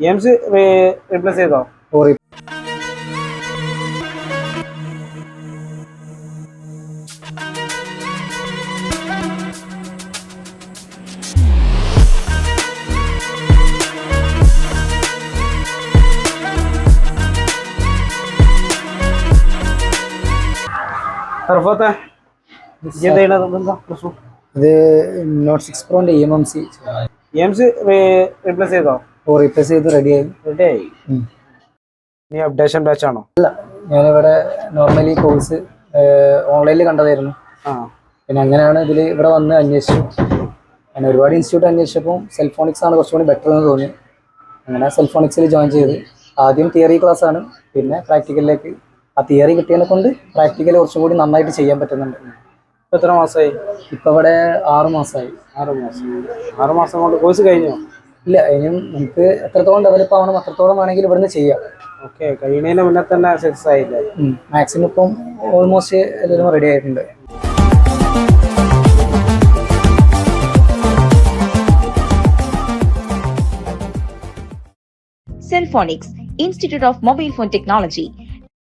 എംസ് replace ചെയ്തോ? പ്രശ്നം? ഇത് നോട്ട് സിക്സ് പ്രോന്റെ ഇ എം എം സി എംസ് റീപ്ലേസ് ചെയ്തോ? റീപ്ലേസ് ചെയ്ത് ആയി. റെഡി ആയി. നീ അപ്ഡേഷൻ ബാച്ച് ആണോ? അല്ല ഞാനിവിടെ നോർമലി കോഴ്സ് ഓൺലൈനിൽ കണ്ടതായിരുന്നു. ആ. പിന്നെ അങ്ങനെയാണ് ഇതിൽ ഇവിടെ വന്ന് അന്വേഷിച്ചു. അങ്ങനെ ഒരുപാട് ഇൻസ്റ്റിറ്റ്യൂട്ട് അന്വേഷിച്ചപ്പോൾ സെൽഫോണിക്സ് ആണ് കുറച്ചുകൂടി ബെറ്റർ എന്ന് തോന്നി. അങ്ങനെ സെൽഫോണിക്സിൽ ജോയിൻ ചെയ്ത്. ആദ്യം തിയറി ക്ലാസ് ആണ്. പിന്നെ പ്രാക്ടിക്കലിലേക്ക് ആ തിയറി കിട്ടിയതിനെ കൊണ്ട് പ്രാക്ടിക്കൽ കുറച്ചും കൂടി നന്നായിട്ട് ചെയ്യാൻ പറ്റുന്നുണ്ട്. ഇപ്പോൾ എത്ര മാസമായി ഇപ്പോൾ ഇവിടെ ആറ് മാസമായി ആറ് മാസം. ആറ് മാസം കൊണ്ട് കോഴ്സ് കഴിഞ്ഞോ? ഇല്ല ഇനിയും നമുക്ക് എത്രത്തോളം ഡെവലപ്പ് ആവണം അത്രത്തോളം വേണമെങ്കിൽ ഇവിടുന്ന് ചെയ്യാം. ഓക്കെ കഴിയുന്നതിന് മുന്നേ തന്നെ സക്സസ് ആയില്ലേ? മാക്സിമം ഇപ്പം ഓൾമോസ്റ്റ് എല്ലാവരും റെഡി ആയിട്ടുണ്ട്. Cellphonix institute of mobile phone Technology